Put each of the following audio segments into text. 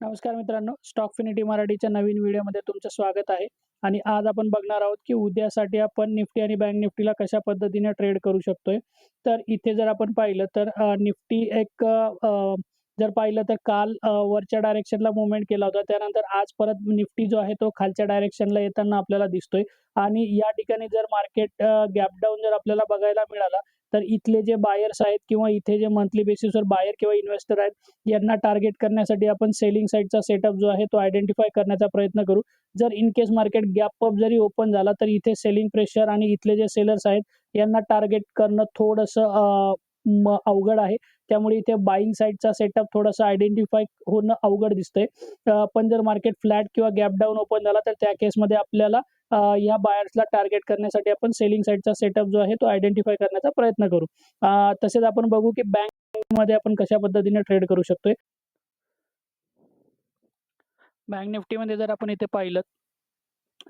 नमस्कार मित्रांनो स्टॉक फिनिटी मराठीच्या नवीन व्हिडिओमध्ये तुमचं स्वागत आहे. आणि आज आपण बघणार आहोत की उद्यासाठी आपण निफ्टी आणि बँक निफ्टीला कशा पद्धतीने ट्रेड करू शकतोय. तर इथे जर आपण पाहिलं तर निफ्टी एक जर पाहिलं तर काल वरच्या डायरेक्शनला मुवमेंट केला होता. त्यानंतर आज परत निफ्टी जो आहे तो खालच्या डायरेक्शनला येताना आपल्याला दिसतोय. आणि या ठिकाणी जर मार्केट गॅप डाऊन जर आपल्याला बघायला मिळाला तर इथले जे बायर्स आहेत किंवा इथे जे मंथली बेसिसवर बायर किंवा इन्व्हेस्टर आहेत यांना टार्गेट करण्यासाठी आपण सेलिंग साईडचा सेटअप जो आहे तो आयडेंटिफाय करण्याचा प्रयत्न करू. जर in case market gap up जरी ओपन झाला तर इथे सेलिंग प्रेशर आणि इथले जे सेलर्स आहेत यांना टार्गेट करणं थोडंसं अवघड आहे. त्यामुळे इथे बाईंग साईडचा सेटअप थोडासा आयडेंटिफाय होणं अवघड दिसतंय. पण जर मार्केट फ्लॅट किंवा गॅप डाऊन ओपन झाला तर त्या केसमध्ये आपल्याला या बायर्सला टार्गेट करण्यासाठी आपण सेलिंग साईडचा सेटअप जो आहे तो आयडेंटिफाय करण्याचा प्रयत्न करू. तसेच आपण बघू की बँकमध्ये आपण कशा पद्धतीने ट्रेड करू शकतोय. बँक निफ्टीमध्ये जर आपण इथे पाहिलं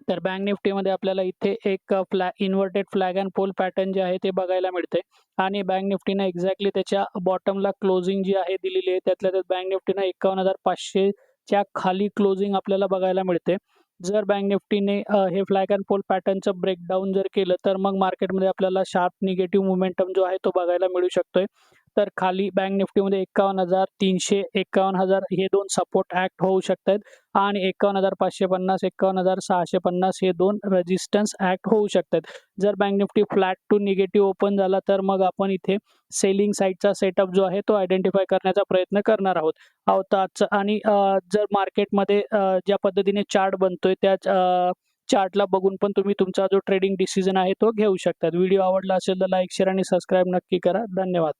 तर बँक निफ्टीमध्ये आपल्याला इथे एक flag inverted flag and pole pattern जे आहे ते बघायला मिळते आणि बँक निफ्टीनं एक्झॅक्टली त्याच्या बॉटमला क्लोजिंग जी आहे दिलेली आहे त्यातल्या त्यात बँक निफ्टीनं एकावन्न हजार पाचशेच्या खाली क्लोजिंग आपल्याला बघायला मिळते जर बँक निफ्टीने अ, हे फ्लॅग अँड पोल पॅटर्नचं ब्रेकडाऊन जर केलं तर मग मार्केटमध्ये आपल्याला शार्प निगेटिव्ह मोमेंटम जो आहे तो बघायला मिळू शकतोय. तर खाली बँक निफ्टीमध्ये एकावन्न हजार तीनशे एकावन्न हजार हे दोन सपोर्ट ऍक्ट होऊ शकतात. आणि एकावन्न हजार पाचशे पन्नास एकावन्न हजार सहाशे पन्नास हे दोन रेजिस्टन्स ऍक्ट होऊ शकतात. जर bank Nifty flat to negative open झाला तर मग आपण इथे सेलिंग साईडचा सेटअप जो आहे तो आयडेंटिफाय करण्याचा प्रयत्न करणार आहोत. आहोत आजचं आणि जर मार्केटमध्ये ज्या पद्धतीने चार्ट बनतोय त्या चार्टला बघून पण तुम्ही तुमचा जो ट्रेडिंग डिसिजन आहे तो घेऊ शकतात. व्हिडिओ आवडला असेल तर लाईक शेअर आणि सबस्क्राईब नक्की करा. धन्यवाद.